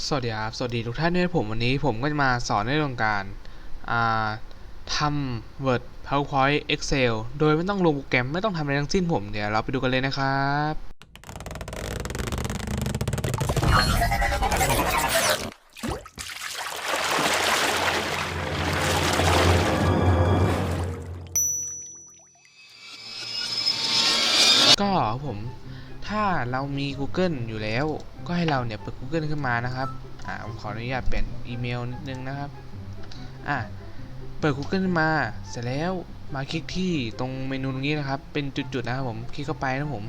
สวัสดีครับ สวัสดีทุกท่านด้วยผมวันนี้ผมก็จะมาสอนในเรื่องการาทำ Word PowerPoint Excel โดยไม่ต้องลงโปรแกรมไม่ต้องทำอะไรทั้งสิ้นผมเดี๋ยวเราไปดูกันเลยนะครับก็ผม ถ้าเรามี Google อยู่แล้ว ก็ให้เราเนี่ยเปิด Google ขึ้นมานะครับอ่าผมขออนุญาตเปลี่ยนอีเมลนิดนึงนะครับอ่าเปิด Google ขึ้นมาเสร็จแล้วมาคลิกที่ตรงเมนูตรงนี้นะครับ เป็นจุดๆนะครับผมคลิกเข้าไปนะผม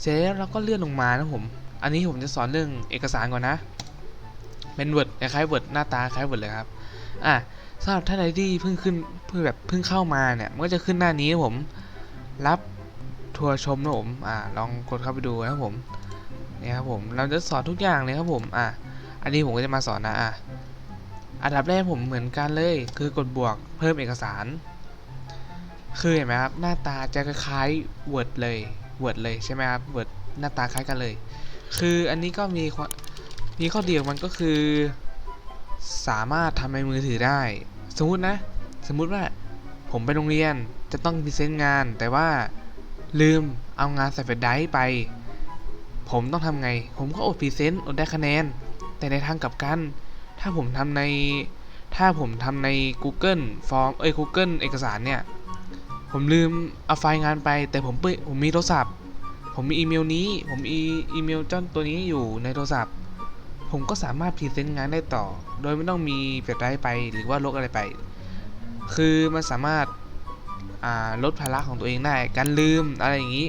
เสร็จแล้วเราก็เลื่อนลงมานะผม อันนี้ผมจะสอนเรื่องเอกสารก่อนนะ เป็น Word คล้ายๆ Word หน้าตาคล้าย Word เลยครับ อะสำหรับท่านใดที่เพิ่งขึ้นเพิ่งแบบเพิ่งเข้ามาเนี่ย มันก็จะขึ้นหน้านี้นะผม รับ ทัวร์ชมนะผม อ่า ลองกดเข้าไปดูนะครับผม เนี่ยครับผม เราจะสอนทุกอย่างเลยครับผม อะอันนี้ผมก็จะมาสอนนะอะอันดับแรกผมเหมือนกันเลย คือกดบวกเพิ่มเอกสาร คือเห็นไหมครับ หน้าตาจะคล้ายๆ Word เลย Word เลยใช่ไหมครับ Word หน้าตาคล้ายกันเลย คืออันนี้ก็มีมีข้อดีของมันก็คือ สามารถทำในมือถือได้ สมมุตินะ สมมุติว่าผมไปโรงเรียนจะต้องพรีเซนต์งาน แต่ว่า ลืมเอางานใส่แฟลชไดรฟ์ไป ผมต้องทำไง ผมก็อดพรีเซนต์อดได้คะแนน แต่ในทางกลับกัน ถ้าผมทำใน ถ้าผมทำใน Google Form เอ้ย Google เอกสารเนี่ย ผมลืมเอาไฟล์งานไป แต่ผมเปผมมีโทรศัพท์ ผมมีอีเมลนี้ ผมมีอีเมลเจ้าตัวนี้อยู่ในโทรศัพท์ ผมก็สามารถพรีเซนต์งานได้ต่อ โดยไม่ต้องมีแฟลชไดรฟ์ไปหรือว่าลบอะไรไป คือมันสามารถ ลดภาระของตัวเองได้ การลืมอะไรอย่างนี้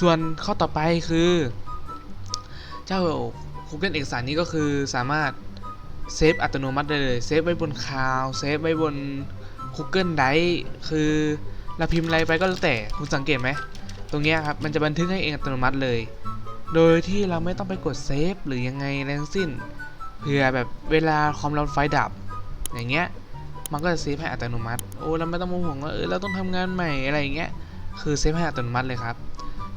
ส่วนข้อต่อไปคือ เจ้า Google เอกสารนี้ก็คือสามารถเซฟอัตโนมัติได้เลย เซฟไว้บนคลาวเซฟไว้บน Google Drive คือเราพิมพ์อะไรไปก็แล้วแต่คุณสังเกตไหม ตรงนี้ครับ มันจะบันทึกให้เองอัตโนมัติเลย โดยที่เราไม่ต้องไปกดเซฟหรือยังไงอะไรทั้งสิ้น เผื่อแบบเวลาคอมเราไฟดับ อย่างเงี้ย มันก็จะเซฟให้อัตโนมัติ โอ้เราไม่ต้องมาห่วงว่าเออเราต้องทำงานใหม่อะไรอย่างเงี้ย คือเซฟให้อัตโนมัติเลยครับ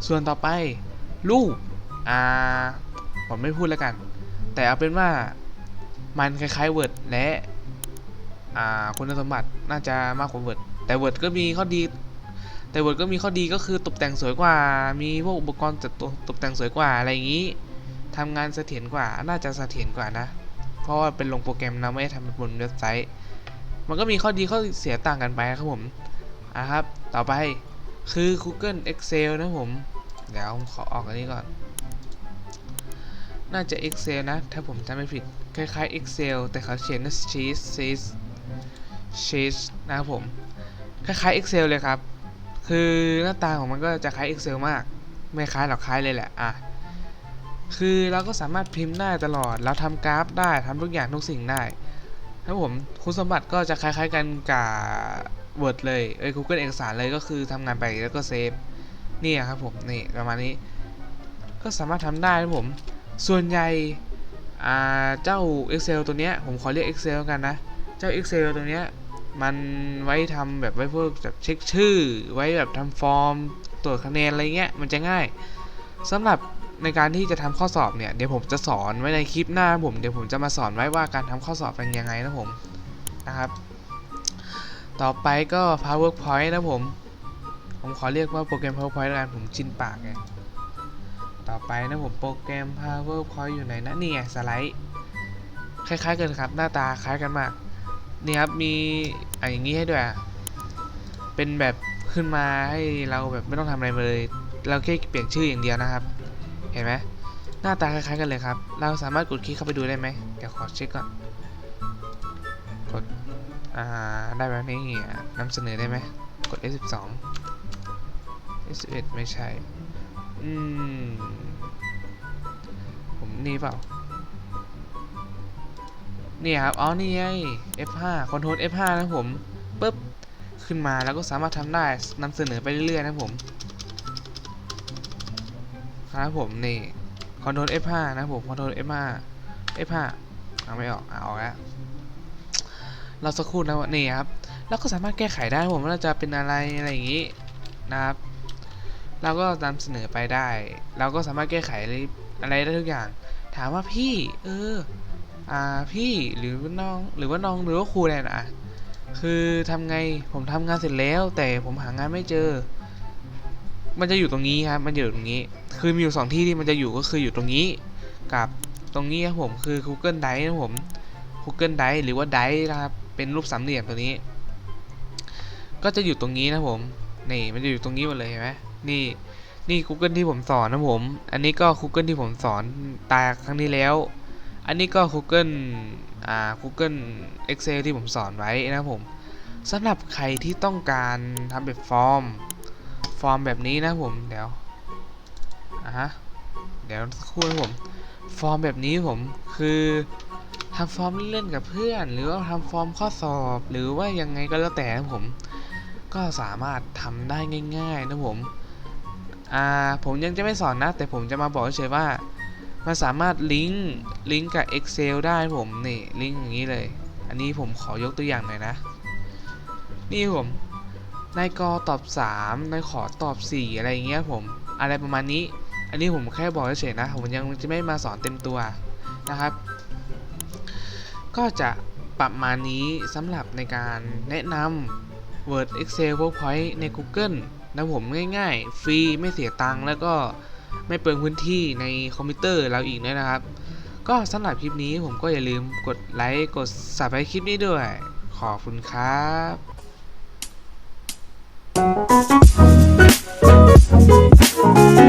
ส่วนต่อไปรูปอ่าผมไม่พูดแล้วกัน แต่เอาเป็นว่ามันคล้ายๆ Word และอ่าคุณสมบัติน่าจะมากกว่า Word แต่ Word ก็มีข้อดี แต่ Word ก็มีข้อดีก็คือตกแต่งสวยกว่า มีพวกอุปกรณ์ตกตกแต่งสวยกว่าอะไรอย่างนี้ทำงานเสถียรกว่า น่าจะเสถียรกว่านะ เพราะว่าเป็นลงโปรแกรมนะไม่ได้ทำบนเว็บไซต์ มันก็มีข้อดีข้อเสียต่างกันไปครับผมอะครับ ต่อไปคือ Google Excel นะผม เดี๋ยวผมขอออกอันนี้ก่อน น่าจะ Excel นะ ถ้าผมจำไม่ผิด คล้ายๆ Excel แต่เขาเขียนว่า Sheet Sheet Sheet นะครับผม คล้ายๆ Excel เลยครับ คือหน้าตาของมันก็จะคล้าย Excel มาก ไม่คล้ายหรอกคล้ายเลยแหละ อะ คือเราก็สามารถพิมพ์ได้ตลอด เราทำกราฟได้ทำทุกอย่างทุกสิ่งได้ ครับผมคุณสมบัติก็จะคล้าย ๆกันกับ Word เลยเอ้ย Google เอกสารเลยก็คือทำงานไปแล้วก็เซฟนี่ครับผมนี่ประมาณนี้ ก็สามารถทำได้ครับผม ส่วนใหญ่เจ้า Excel ตัวเนี้ยผมขอเรียก Excel แล้วกันนะ เจ้า Excel ตัวเนี้ยมันไว้ทำแบบไว้พวกแบบเช็คชื่อ ไว้แบบทำฟอร์มตรวจคะแนนอะไรเงี้ยมันจะง่ายสำหรับ ในการที่จะทำข้อสอบเนี่ยเดี๋ยวผมจะสอนไว้ในคลิปหน้าผมเดี๋ยวผมจะมาสอนไว้ว่าการทำข้อสอบเป็นยังไงนะผมนะครับ ต่อไปก็ PowerPoint นะผม ผมขอเรียกว่าโปรแกรม PowerPoint แล้วกันผมชินปากไงต่อไปนะผมโปรแกรม PowerPoint อยู่ไหนนะนี่ไงสไลด์คล้ายๆกันครับหน้าตาคล้ายกันมากนี่ครับมีอะอย่างนี้ให้ด้วยอะเป็นแบบขึ้นมาให้เราแบบไม่ต้องทำอะไรเลย เราแค่เปลี่ยนชื่ออย่างเดียวนะครับ เห็นไหมหน้าตาคล้ายๆกันเลยครับ เราสามารถกดคลิกเข้าไปดูได้ไหมเดี๋ยวขอเช็คก่อน กด อ่า ได้แบบนี้อ่นำเสนอได้ไหม กด F12 F11 ไม่ใช่ อืม ผมนี่เปล่า นี่ครับ อ๋อ นี่ไง F5 คอนโทรล F5 นะผมปุ๊บ ขึ้นมาแล้วก็สามารถทำได้นำเสนอไปเรื่อยๆนะผม ครับผมนี่คอนโทรล F5 นะผมคอนโทรล F5 F5 เอาไม่ออกอะออกแล้วเราสักครู่นะนี่ครับแล้วก็สามารถแก้ไขได้ผมว่าจะเป็นอะไรอะไรอย่างนี้นะครับ เราก็นำเสนอไปได้ เราก็สามารถแก้ไขอะไรได้ทุกอย่าง ถามว่าพี่ เออ อ่าพี่หรือว่าน้องหรือว่าน้องหรือว่าครูเนี่ยนะคือทำไงผมทำงานเสร็จแล้ว แต่ผมหางานไม่เจอ มันจะอยู่ตรงนี้ครับ มันอยู่ตรงนี้ คือมีอยู่สองที่ที่มันจะอยู่ก็คืออยู่ตรงนี้ กับตรงนี้ครับผม คือ Google Drive นะผม Google Drive หรือว่า Drive นะครับ เป็นรูปสามเหลี่ยมตัวนี้ ก็จะอยู่ตรงนี้นะผม นี่ มันจะอยู่ตรงนี้หมดเลยเห็นไหมนี่ นี่ Google ที่ผมสอนนะผม อันนี้ก็ Google ที่ผมสอนตาครั้งที่แล้ว อันนี้ก็ Google อ่า Google Excel ที่ผมสอนไว้นะผมสำหรับใครที่ต้องการทำแบบฟอร์ม ฟอร์มแบบนี้นะผมเดี๋ยวอะฮะเดี๋ยวสักครู่นะผมฟอร์มแบบนี้ผมคือทำฟอร์มเล่นกับเพื่อน หรือว่าทำฟอร์มข้อสอบ หรือว่ายังไงก็แล้วแต่นะผมก็สามารถทำได้ง่าย ๆ นะผมอ่าผมยังจะไม่สอนนะ แต่ผมจะมาบอกเฉยว่ามันสามารถลิงก์ลิงก์กับ Excel ได้ผมนี่ลิงก์อย่างนี้เลย อันนี้ผมขอยกตัวอย่างหน่อยนะ นี่ผม นายกตอบ 3นายขอตอบ 4 อะไรอย่างเงี้ยผมอะไรประมาณนี้ อันนี้ผมแค่บอกเฉยๆนะ ผมยังจะไม่มาสอนเต็มตัวนะครับ ก็จะประมาณนี้สำหรับในการแนะนำ Word Excel PowerPoint ใน Google นะผมง่ายๆ ฟรีไม่เสียตังค์แล้วก็ไม่เปลืองพื้นที่ในคอมพิวเตอร์เราอีกด้วยนะครับ ก็สำหรับคลิปนี้ผมก็อย่าลืมกดไลค์กด subscribe คลิปนี้ด้วย ขอบคุณครับ Thank you.